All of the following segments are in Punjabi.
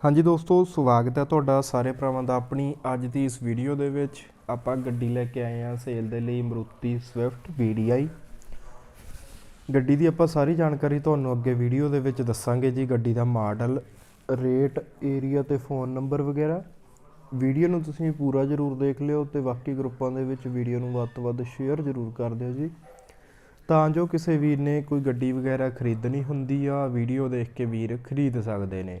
ਹਾਂਜੀ ਦੋਸਤੋ, ਸਵਾਗਤ ਹੈ ਤੁਹਾਡਾ ਸਾਰੇ ਭਰਾਵਾਂ ਦਾ ਆਪਣੀ ਅੱਜ ਦੀ ਇਸ ਵੀਡੀਓ ਦੇ ਵਿੱਚ। ਆਪਾਂ ਗੱਡੀ ਲੈ ਕੇ ਆਏ ਹਾਂ ਸੇਲ ਦੇ ਲਈ ਮਰੂਤੀ ਸਵਿਫਟ VDI ਗੱਡੀ ਦੀ ਆਪਾਂ ਸਾਰੀ ਜਾਣਕਾਰੀ ਤੁਹਾਨੂੰ ਅੱਗੇ ਵੀਡੀਓ ਦੇ ਵਿੱਚ ਦੱਸਾਂਗੇ ਜੀ, ਗੱਡੀ ਦਾ ਮਾਡਲ ਰੇਟ ਏਰੀਆ ਤੇ ਫੋਨ ਨੰਬਰ ਵਗੈਰਾ। ਵੀਡੀਓ ਨੂੰ ਤੁਸੀਂ ਪੂਰਾ ਜ਼ਰੂਰ ਦੇਖ ਲਿਓ ਤੇ ਬਾਕੀ ਗਰੁੱਪਾਂ ਦੇ ਵਿੱਚ ਵੀਡੀਓ ਨੂੰ ਵੱਧ ਤੋਂ ਵੱਧ ਸ਼ੇਅਰ ਜ਼ਰੂਰ ਕਰ ਦਿਓ ਜੀ। ਤਾਂ ਜੋ ਕਿਸੇ ਵੀਰ ਨੇ ਕੋਈ ਗੱਡੀ ਵਗੈਰਾ ਖਰੀਦਣੀ ਹੁੰਦੀ ਆ ਵੀਡੀਓ ਦੇਖ ਕੇ ਵੀਰ ਖਰੀਦ ਸਕਦੇ ਨੇ।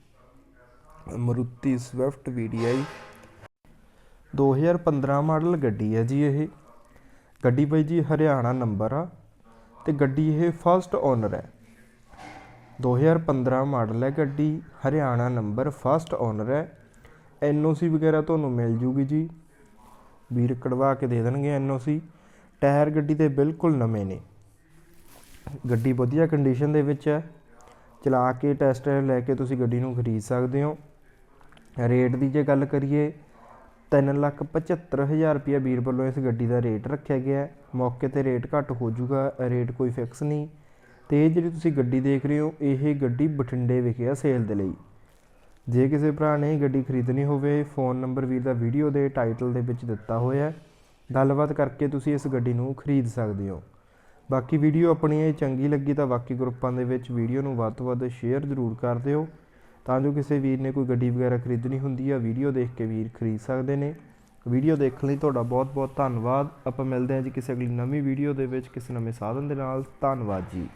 ਮਰੂਤੀ ਸਵਿਫਟ VDI 2015 ਮਾਡਲ ਗੱਡੀ ਹੈ ਜੀ ਇਹ। ਗੱਡੀ ਬਾਈ ਜੀ ਹਰਿਆਣਾ ਨੰਬਰ ਆ ਤੇ ਗੱਡੀ ਇਹ ਫਸਟ ਓਨਰ ਹੈ। 2015 ਮਾਡਲ ਹੈ ਗੱਡੀ, ਹਰਿਆਣਾ ਨੰਬਰ ਫਸਟ ਓਨਰ ਹੈ। ਐਨਓਸੀ ਵਗੈਰਾ ਤੁਹਾਨੂੰ ਮਿਲ ਜੂਗੀ ਜੀ। ਵੀਰ ਕਢਵਾ ਕੇ ਦੇ ਦੇਣਗੇ ਐਨਓਸੀ ਟਾਇਰ ਗੱਡੀ ਦੇ ਬਿਲਕੁਲ ਨਵੇਂ ਨੇ। ਗੱਡੀ ਵਧੀਆ ਕੰਡੀਸ਼ਨ ਦੇ ਵਿੱਚ ਹੈ। ਚਲਾ ਕੇ ਟੈਸਟ ਲੈ ਕੇ ਤੁਸੀਂ ਗੱਡੀ ਨੂੰ ਖਰੀਦ ਸਕਦੇ ਹੋ। ਰੇਟ ਦੀ ਜੇ ਗੱਲ ਕਰੀਏ, ਤਿੰਨ ਲੱਖ ਪਝੱਤਰ ਹਜ਼ਾਰ ਰੁਪਇਆ ਵੀਰ ਵੱਲੋਂ ਇਸ ਗੱਡੀ ਦਾ ਰੇਟ ਰੱਖਿਆ ਗਿਆ ਹੈ। ਮੌਕੇ ਤੇ ਰੇਟ ਘੱਟ ਹੋ ਜਾਊਗਾ, ਰੇਟ ਕੋਈ ਫਿਕਸ ਨਹੀਂ। ਤੇ ਇਹ ਜਿਹੜੀ ਤੁਸੀਂ ਗੱਡੀ ਦੇਖ ਰਹੇ ਹੋ, ਇਹ ਗੱਡੀ ਬਠਿੰਡੇ ਵਿਖੇ ਆ ਸੇਲ ਦੇ ਲਈ। ਜੇ ਕਿਸੇ ਭਰਾ ਨੇ ਇਹ ਗੱਡੀ ਖਰੀਦਣੀ ਹੋਵੇ, ਫੋਨ ਨੰਬਰ ਵੀਰ ਦਾ ਵੀਡੀਓ ਦੇ ਟਾਈਟਲ ਦੇ ਵਿੱਚ ਦਿੱਤਾ ਹੋਇਆ ਹੈ। ਗੱਲਬਾਤ ਕਰਕੇ ਤੁਸੀਂ ਇਸ ਗੱਡੀ ਨੂੰ ਖਰੀਦ ਸਕਦੇ ਹੋ। ਬਾਕੀ ਵੀਡੀਓ ਆਪਣੀ ਇਹ ਚੰਗੀ ਲੱਗੀ ਤਾਂ ਬਾਕੀ ਗਰੁੱਪਾਂ ਦੇ ਵਿੱਚ ਵੀਡੀਓ ਨੂੰ ਵੱਧ ਤੋਂ ਵੱਧ ਸ਼ੇਅਰ ਜ਼ਰੂਰ ਕਰ ਦਿਓ। ਤਾਂ ਜੋ ਕਿਸੇ ਵੀਰ ਨੇ ਕੋਈ ਗੱਡੀ ਵਗੈਰਾ ਖਰੀਦਣੀ ਹੁੰਦੀ ਆ, ਵੀਡੀਓ ਦੇਖ ਕੇ ਵੀਰ ਖਰੀਦ ਸਕਦੇ ਨੇ। ਵੀਡੀਓ ਦੇਖਣ ਲਈ ਤੁਹਾਡਾ ਬਹੁਤ ਬਹੁਤ ਧੰਨਵਾਦ। ਆਪਾਂ ਮਿਲਦੇ ਹਾਂ ਜੀ ਕਿਸੇ ਅਗਲੀ ਨਵੀਂ ਵੀਡੀਓ ਦੇ ਵਿੱਚ, ਕਿਸੇ ਨਵੇਂ ਸਾਧਨ ਦੇ ਨਾਲ। ਧੰਨਵਾਦ ਜੀ।